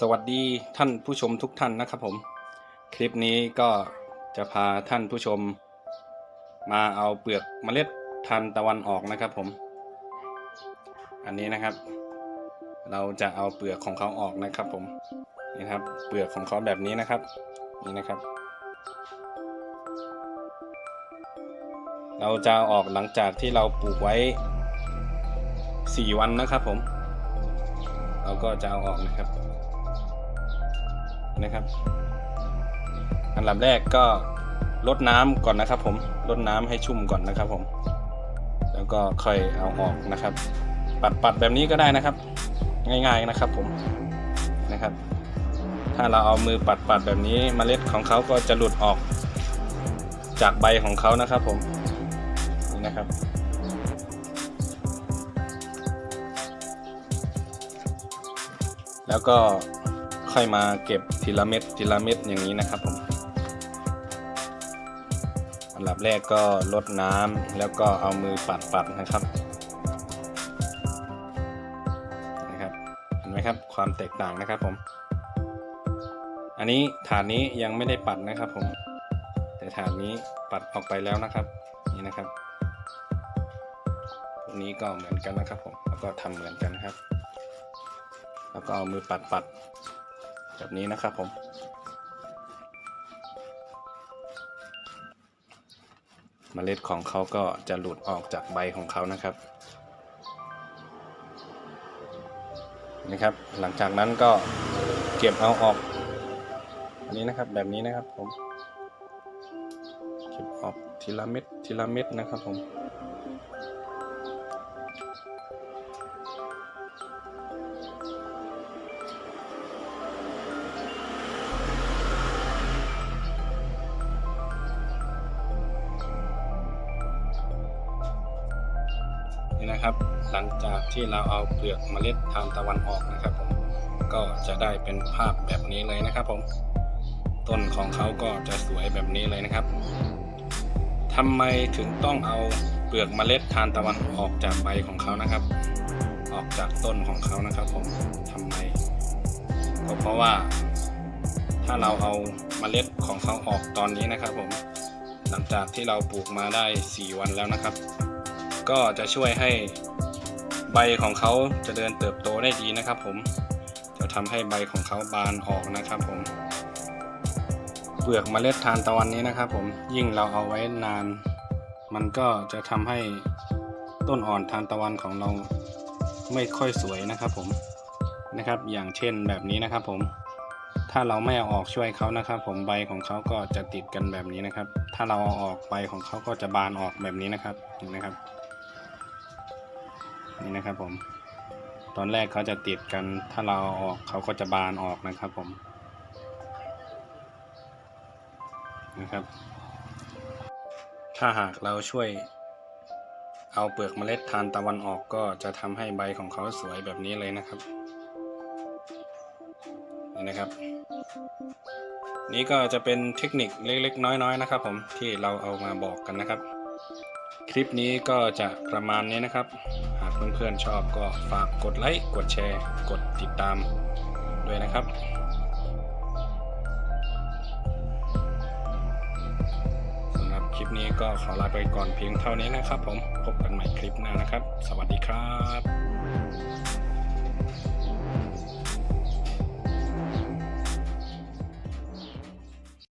สวัสดีท่านผู้ชมทุกท่านนะครับผม คลิปนี้ก็จะพาท่านผู้ชม มาเอาเปลือกเมล็ดทานตะวันออกนะครับผม อันนี้นะครับ เราจะเอาเปลือกของเขาออกนะครับผมนี่ครับเปลือกของเขาแบบนี้นะครับ นี่นะครับ เราจะเอาออกหลังจากที่เราปลูกไว้ 4 วันนะครับผม เราก็จะเอาออกนะครับ นะครับ อันดับแรกก็ลดน้ำก่อนนะครับ ผมลดน้ำให้ชุ่มก่อนนะครับ ผม แล้วก็ค่อยเอาออกนะครับ ปัดปัดแบบนี้ก็ได้นะครับ ง่าย ๆนะครับ ผมนะครับ ถ้าเราเอามือปัดปัดแบบนี้เมล็ดของเขาก็จะหลุดออกจากใบของเขานะครับ ผมนี่นะครับแล้วก็ ค่อยมาเก็บทีละเม็ดทีละเม็ดอย่างนี้นะครับผมอันดับแรกก็ลดน้ำแล้วก็เอามือปัดปัดนะครับนะครับเห็นไหมครับความแตกต่างนะครับผม อันนี้ถาดนี้ยังไม่ได้ปัดนะครับผม แต่ถาดนี้ปัดออกไปแล้วนะครับ นี่นะครับพวกนี้ก็เหมือนกันนะครับผมแล้วก็ทำเหมือนกันครับ แล้วก็เอามือปัดปัด แบบนี้นะครับผม เมล็ดของเขาก็จะหลุดออกจากใบของเขานะครับนะครับ หลังจากนั้นก็เก็บเอาออกอันนี้นะครับแบบนี้นะครับผม เก็บออกทีละเม็ดทีละเม็ดนะครับผม นะครับ หลังจากที่เราเอาเปลือกเมล็ดทานตะวันออกนะครับผมก็จะได้เป็นภาพแบบนี้เลยนะครับผม ต้นของเขาก็จะสวยแบบนี้เลยนะครับทำไมถึงต้องเอาเปลือกเมล็ดทานตะวันออกจากใบของเขานะครับ ออกจากต้นของเขานะครับผมทำไมก็เพราะว่า ถ้าเราเอาเมล็ดของเขาออกตอนนี้นะครับผมหลังจากที่เราปลูกมาได้ 4 วันแล้วนะครับ ก็จะช่วยให้ใบของเขาจเจริญเติบโตได้ดีนะครับผม จะทำให้ใบของเขาบานออกนะครับผม เปลือกเมล็ดทานตะวันนี้นะครับผม ยิ่งเราเอาไว้นาน มันก็จะทำให้ต้นอ่อนทานตะวันของเราไม่ค่อยสวยนะครับผม นะครับ อย่างเช่นแบบนี้นะครับผมถ้าเราไม่เอาออกช่วยเขานะครับ ผมใบของเขาก็จะติดกันแบบนี้นะครับ ถ้าเราเอาออกใบของเขาก็จะบานออกแบบนี้นะครับเห็นไหมครับ นี่นะครับผม ตอนแรกเขาจะติดกันถ้าเราออกเขาก็จะบานออกนะครับผมนะครับ ถ้าหากเราช่วยเอาเปลือกเมล็ดทานตะวันออกก็จะทำให้ใบของเขาสวยแบบนี้เลยนะครับนี่นะครับ นี่ก็จะเป็นเทคนิคเล็กๆ น้อยๆนะครับ ผมที่เราเอามาบอกกันนะครับ คลิปนี้ก็จะประมาณนี้นะครับ เพื่อนๆชอบก็ฝากกดไลค์ กดแชร์ กดติดตามด้วยนะครับสำหรับคลิปนี้ก็ขอลาไปก่อนเพียงเท่านี้นะครับผม พบกันใหม่คลิปหน้านะครับ สวัสดีครับ